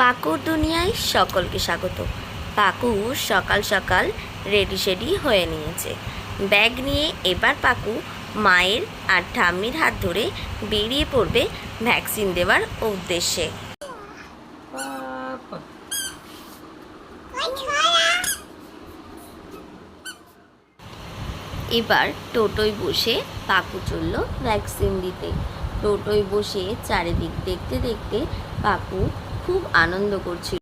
পাকুর দুনিয়ায় সকলকে স্বাগত। পাকু সকাল সকাল রেডি সেডি হয়ে নিয়েছে। ব্যাগ নিয়ে এবার পাকু মায়ের আর ঠাম্মির হাত ধরে বেরিয়ে পড়বে ভ্যাকসিন দেওয়ার উদ্দেশ্যে। এবার টোটোয় বসে পাকু চলল ভ্যাকসিন দিতে। টোটোয় বসে চারিদিক দেখতে দেখতে পাকু খুব আনন্দ করছিল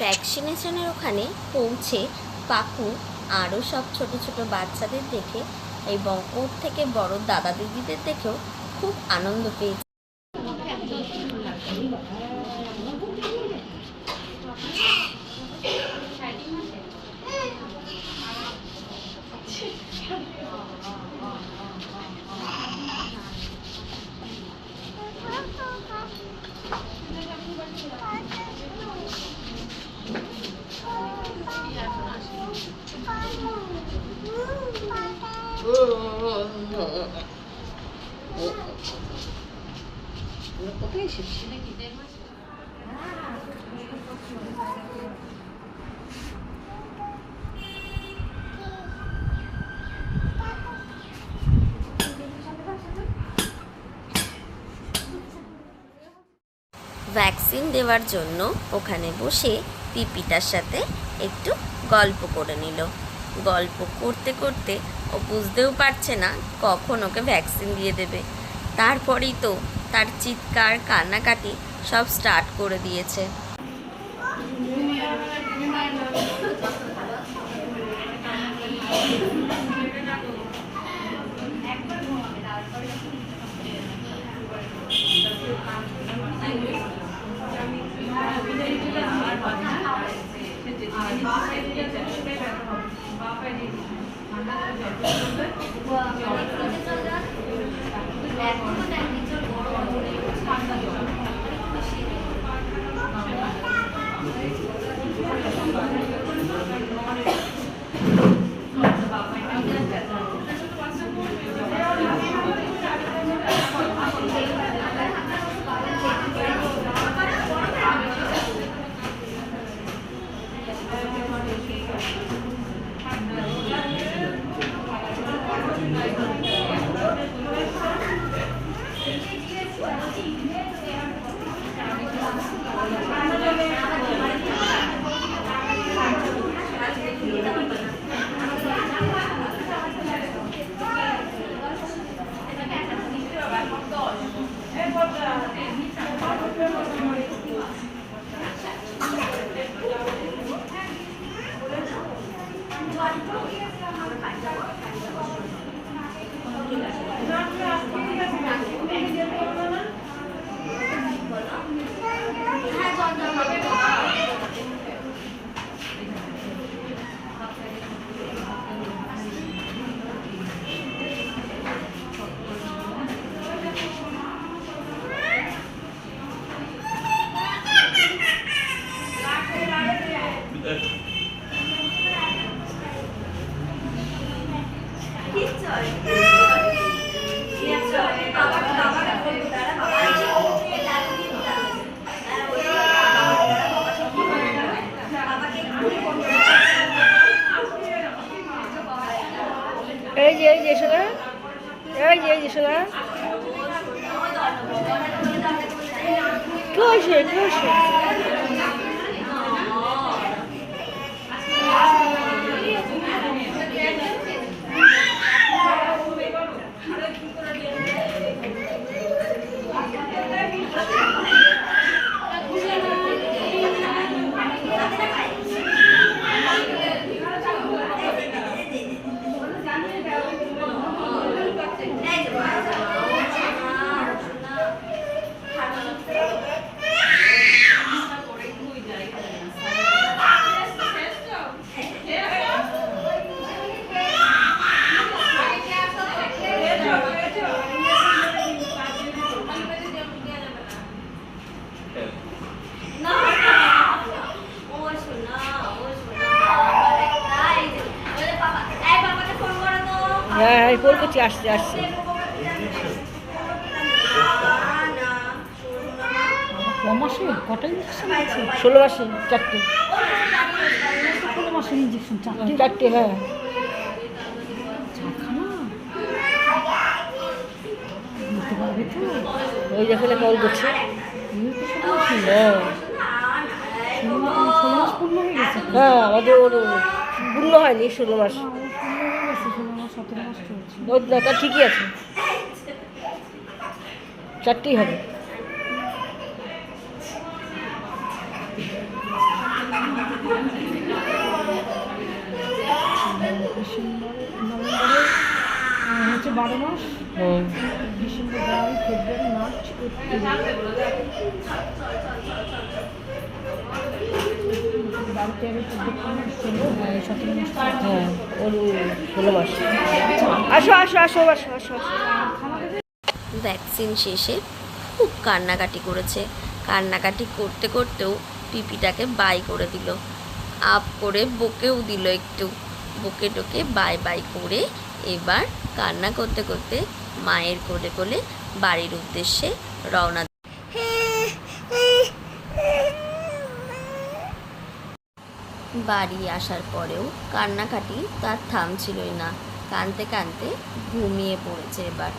ভ্যাকসিনেশনের ওখানে পৌঁছে পাকু আরও সব ছোট ছোট বাচ্চাদের দেখে এবং ওর থেকে বড় দাদা দিদিদের দেখেও খুব আনন্দ পেয়েছে। ভ্যাকসিন দেওয়ার জন্য ওখানে বসে পিপিটার সাথে একটু গল্প করে নিল। গল্প করতে করতে ও বুঝতেও পারছে না কখন ওকে ভ্যাকসিন দিয়ে দেবে। তারপরেই তো তার চিৎকার, কান্নাকাটি সব স্টার্ট করে দিয়েছে। এই যে এই যে শোনা এই যে এই যে শোনা কি হয়েছে কি হয়েছে হ্যাঁ হ্যাঁ ফোন করছি আসছে। আসছে মাসে কটা ইঞ্জেকশন আছে? ষোলো মাসে চারটে। ষোলো মাসের ইঞ্জেকশন চারটে? চারটে হ্যাঁ। ওই যেখানে কল করছে। হ্যাঁ। হয়ে হ্যাঁ আমাদের ওর পূর্ণ হয়নি ষোলো মাস হ্যাঁ, ওর পূর্ণ হয়ে গেছে ষোলো দেখা ঠিকই আছে। চারটেই হবে। হচ্ছে বারো মাস। December January February March April বারো তেরো চোদ্দ পনেরো ষোলো হ্যাঁ, এই সতেরো মাস চলছে। হ্যাঁ ওর ষোলো মাস ভ্যাকসিন শেষে খুব কান্নাকাটি করেছে। কান্নাকাটি করতে করতেও পিপিটাকে বাই করে দিল। আপ করে বকেও দিল একটু। বকে টোকে বাই বাই করে এবার কান্না করতে করতে মায়ের কোলে কোলে বাড়ির উদ্দেশ্যে রওনা বাড়ি আসার পরেও কান্নাকাটি তার থামছিলই না। কানতে কানতে ঘুমিয়ে পড়েছে এবার।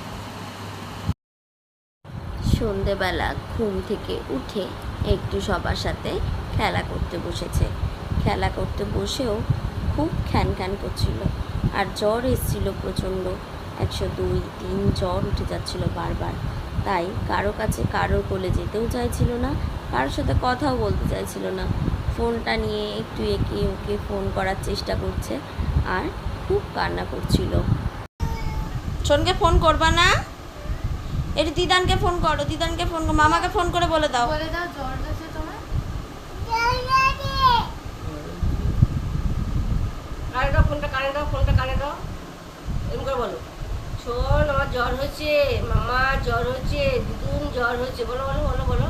সন্ধেবেলা ঘুম থেকে উঠে একটু সবার সাথে খেলা করতে বসেছে। খেলা করতে বসেও খুব খ্যান খ্যান করছিল আর জ্বর এসেছিল প্রচণ্ড। একশো দুই তিন জ্বর উঠে যাচ্ছিল বারবার। তাই কারও কাছে কারোর কোলে যেতেও চাইছিল না, কারোর সাথে কথাও বলতে চাইছিল না। ফোনটা নিয়ে একটু একে ওকে ফোন করার চেষ্টা করছে আর খুব কান্না করছিল। শোনকে ফোন করবা না? এটি দিদানকে ফোন করো দিদানকে ফোন করো মামাকে ফোন করে বলে দাও। বলে দাও জ্বর আছে তোমার? কানে দাও ফোনটা কানে দাও ফোনটা কানে দাও এরকম করে বলো। শোন আমার জ্বর হয়েছে মামা জ্বর হয়েছে দিদুন জ্বর হয়েছে বলো বলো বলো বলো।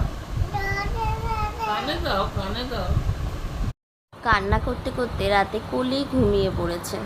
কান্না করতে করতে রাতে কোলেই ঘুমিয়ে পড়েছে।